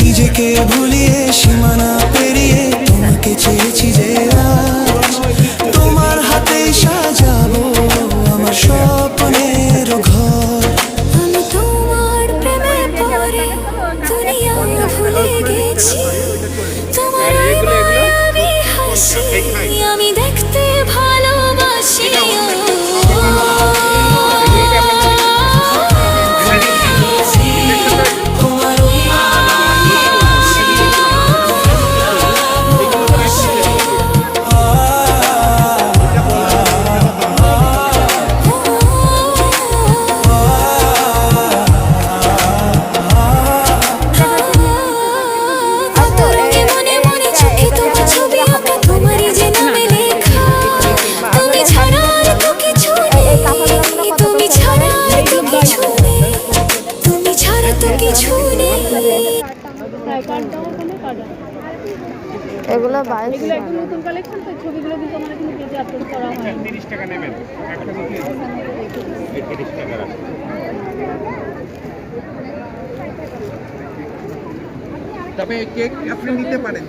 নিজেকে ভুলিয়ে, সীমানা পেরিয়ে তোমাকে চেয়েছি যে আজ তোমার হাতে সাজাবো আমার স্বপ্নের ঘর। আমি তোমার প্রেমে পড়ে দুনিয়া ভুলে গেছি। তো কিছু নেই। এগুলো বাইশ এগুলো একদম নতুন কালেকশন তো ছবিগুলো কিন্তু আমার এখানে পেজে আপলোড করা হয় তিরিশ টাকা নেবেন। একটা নিতে তিরিশ টাকা তবে কেক আপনি নিতে পারেন।